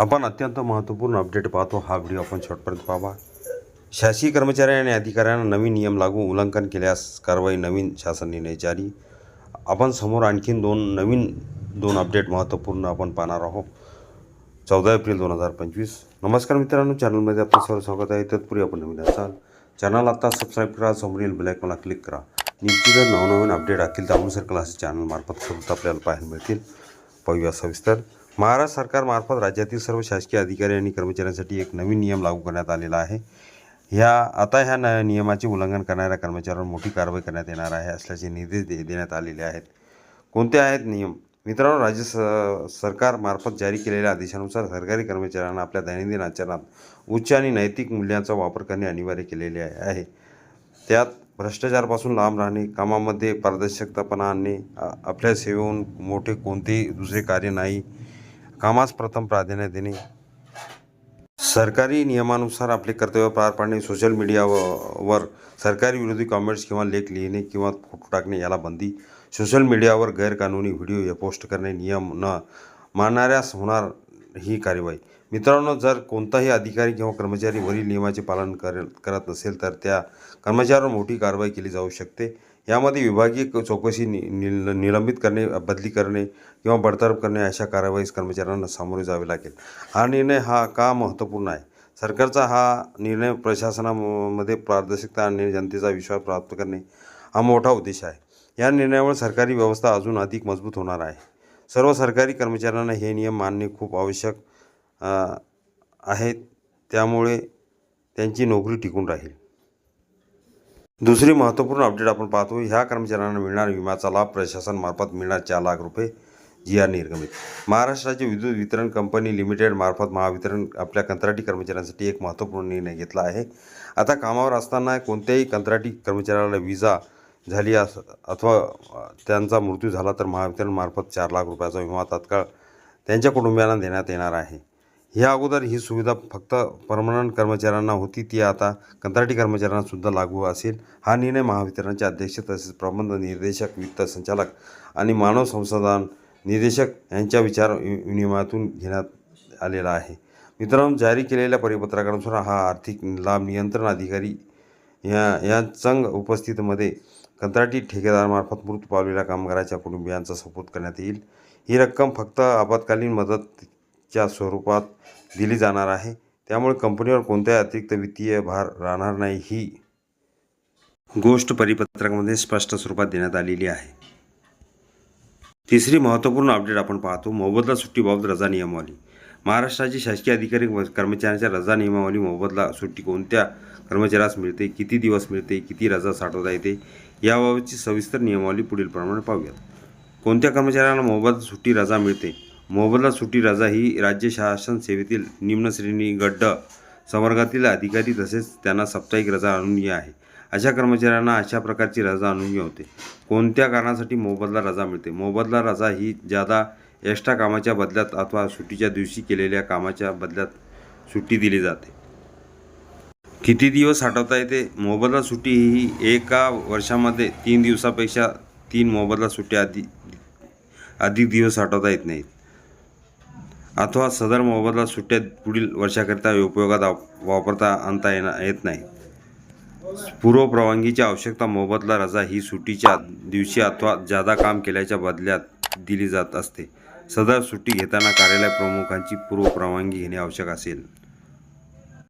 आपण अत्यंत महत्त्वपूर्ण अपडेट पाहतो. हा व्हिडिओ आपण शेवटपर्यंत पाहावा. शासकीय कर्मचारी आणि अधिकाऱ्यांना नवीन नियम लागू उल्लंघन केल्यास कारवाई नवीन शासन निर्णय जारी. आपण समोर आणखीन दोन नवीन दोन अपडेट महत्त्वपूर्ण आपण पाहणार आहोत. चौदा एप्रिल दोन हजार पंचवीस. नमस्कार मित्रांनो चॅनलमध्ये आपलं सर्व स्वागत आहे. तत्पूर्वी आपण नवीन असाल चॅनल आता सबस्क्राईब करा समोरील बेलायकॉनला क्लिक करा. निश्चित नवनवीन अपडेट अखिल दामू सर्कल असे चॅनलमार्फत सोबत आपल्याला पाहायला मिळतील. पाहूया सविस्तर. महाराष्ट्र सरकारमार्फत राज्यातील सर्व शासकीय अधिकारी आणि कर्मचाऱ्यांसाठी एक नवीन नियम लागू करण्यात आलेला आहे. ह्या आता ह्या न नियमाचे उल्लंघन करणाऱ्या कर्मचाऱ्यांवर मोठी कारवाई करण्यात येणार आहे असल्याचे निर्देश दे देण्यात आलेले आहेत. कोणते आहेत नियम? मित्रांनो राज्य स सरकारमार्फत जारी केलेल्या आदेशानुसार सरकारी कर्मचाऱ्यांना आपल्या दैनंदिन आचरणात उच्च आणि नैतिक मूल्यांचा वापर करणे अनिवार्य केलेले आहे. त्यात भ्रष्टाचारापासून लांब राहणे कामामध्ये पारदर्शकतापणा आणणे आपल्या सेवेहून मोठे कोणतेही दुसरे कार्य नाही कामास प्रथम प्राधान्य देणे. सरकारी नियमानुसार आपले कर्तव्य पार पाडणे सोशल मीडियावर सरकारी विरोधी कॉमेंट्स किंवा लेख लिहिणे किंवा फोटो टाकणे याला बंदी. सोशल मीडियावर गैरकानूनी व्हिडिओ या पोस्ट करणे नियम न मानणाऱ्यास होणार ही कार्यवाही. मित्रांनो जर कोणताही अधिकारी किंवा कर्मचारी वरील नियमाचे पालन कर करत नसेल तर त्या कर्मचाऱ्यावर मोठी कारवाई केली जाऊ शकते. यामध्ये विभागीय चौकशी नि निल निलंबित करणे बदली करणे किंवा बडतर्फ करणे अशा कारवाईस कर्मचाऱ्यांना सामोरे जावे लागेल. हा निर्णय हा का महत्त्वपूर्ण आहे? सरकारचा हा निर्णय प्रशासनामध्ये पारदर्शकता आणणे जनतेचा विश्वास प्राप्त करणे हा मोठा उद्देश आहे. या निर्णयामुळे सरकारी व्यवस्था अजून अधिक मजबूत होणार आहे. सर्व सरकारी कर्मचाऱ्यांना हे नियम मानणे खूप आवश्यक आहेत. त्यामुळे त्यांची नोकरी टिकून राहील. दुसरी महत्त्वपूर्ण अपडेट आपण पाहतो ह्या कर्मचाऱ्यांना मिळणार विम्याचा लाभ प्रशासनामार्फत मिळणार चार लाख रुपये जी आर निर्गमित महाराष्ट्राची विद्युत वितरण कंपनी लिमिटेड मार्फत महावितरण आपल्या कंत्राटी कर्मचाऱ्यांसाठी एक महत्त्वपूर्ण निर्णय घेतला आहे. आता कामावर असताना कोणत्याही कंत्राटी कर्मचाऱ्याला विजा झाली अस अथवा त्यांचा मृत्यू झाला तर महावितरणमार्फत चार लाख रुपयाचा विमा तात्काळ त्यांच्या कुटुंबियांना देण्यात येणार आहे. ह्या अगोदर ही सुविधा फक्त परमनंट कर्मचाऱ्यांना होती ती आता कंत्राटी कर्मचाऱ्यांनासुद्धा लागू असेल. हा निर्णय महावितरणचे अध्यक्ष तसेच प्रबंध निर्देशक वित्त संचालक आणि मानव संसाधन निर्देशक यांच्या विचार वि- विनिमयातून घेण्यात आलेला आहे. मित्रांनो जारी केलेल्या परिपत्रकानुसार हा आर्थिक लाभ नियंत्रण अधिकारी या या संघ उपस्थितीमध्ये कंत्राटी ठेकेदारामार्फत मृत पावलेल्या कामगाराच्या कुटुंबियांचा सपोर्ट करण्यात येईल. ही रक्कम फक्त आपत्कालीन मदत च्या स्वरूपात दिली जाणार आहे. त्यामुळे कंपनीवर कोणत्याही अतिरिक्त वित्तीय भार राहणार नाही ही गोष्ट परिपत्रकामध्ये स्पष्ट स्वरूपात देण्यात आलेली आहे. तिसरी महत्त्वपूर्ण अपडेट आपण पाहतो मोबदला सुट्टीबाबत रजा नियमावली. महाराष्ट्राची शासकीय अधिकारी व कर्मचाऱ्यांच्या रजा नियमावली मोबदला सुट्टी कोणत्या कर्मचाऱ्यास मिळते किती दिवस मिळते किती रजा साठवता येते याबाबतची सविस्तर नियमावली पुढील प्रमाणे पाहूयात. कोणत्या कर्मचाऱ्यांना मोबदला सुट्टी रजा मिळते? मोबदला सुट्टी रजा ही राज्य शासन सेवेतील निम्नश्रेणी गड्ड संवर्गातील अधिकारी तसेच त्यांना साप्ताहिक रजा अनुनीय आहे. अशा कर्मचाऱ्यांना अशा प्रकारची रजा अनुनीय होते. कोणत्या कारणासाठी मोबदला रजा मिळते? मोबदला रजा ही ज्यादा एक्स्ट्रा कामाच्या बदल्यात अथवा सुट्टीच्या दिवशी केलेल्या कामाच्या बदल्यात सुट्टी दिली जाते. किती दिवस साठवता येते? मोबदला सुट्टी ही एका वर्षामध्ये तीन दिवसापेक्षा तीन मोबदला सुट्ट्या अधिक अधिक दिवस साठवता येत नाहीत. अथवा सदर मोबदला सुट्ट्या पुढील वर्षाकरिता उपयोगात वापरता आणता येणार येत नाही. पूर्व परवानगीची आवश्यकता मोबदला रजा ही सुट्टीच्या दिवशी अथवा जादा काम केल्याच्या बदल्यात दिली जात असते. सदर सुट्टी घेताना कार्यालय प्रमुखांची पूर्व परवानगी घेणे आवश्यक असेल.